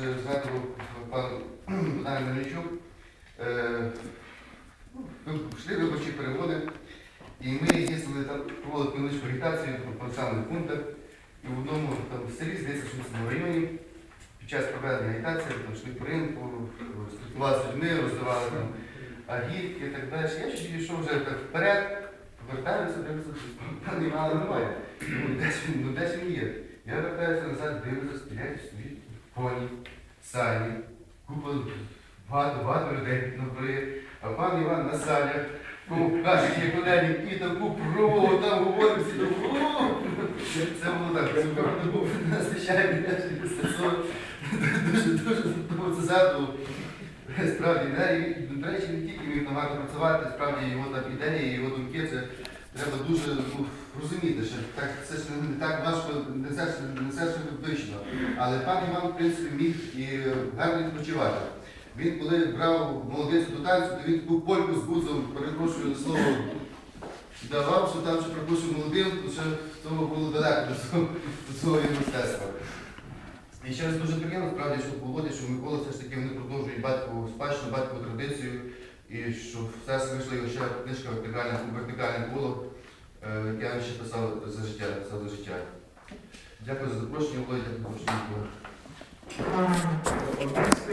вже згадував пан Богдан Мельничук. Е, ну, виборчі переводи, і ми їздили там, проводили невеличку агітацію по населених пунктах. І в одному там, селі, здається, в районі, під час проведення агітації, там йшли по ринку, спілкувалися з людьми, роздавали там агітки і так далі. Я ще пішов вже так вперед, повертаюся, дивлюся, пана Івана немає. Ну, ну десь він є. Я вертаюся назад, дивлюся, стріляють, стоїть коні, сані, купа, багато, багато людей навкруги. А пан Іван на санях, ну, каже, як куди і таку проволу там говорить, всі! Це було так, це був надзвичайний сенсор. Дуже, дуже дуже це задумав. Справді, до речі, не тільки міг багато працювати, справді його там ідеї, його думки, це треба дуже ну, розуміти, що так, це ж не так важко, не все ж не все ж вично. Але пан Іван, в принципі, міг і гарно відпочивати. Він, коли брав молодицю до танцю, то він таку польку з бузом, перепрошую слово, давав, що там, що припустив молодим, то ще було далеко до свого мистецтва. І ще раз дуже приємно, справді, що Володя, що Микола все ж таки вони продовжують батькову спадщину, батькову традицію, і що все вийшло лише книжка вертикальне, коло, е, яке я ще писав за життя, писав за життя. Дякую за запрошення, Володя, дякую за запрошення.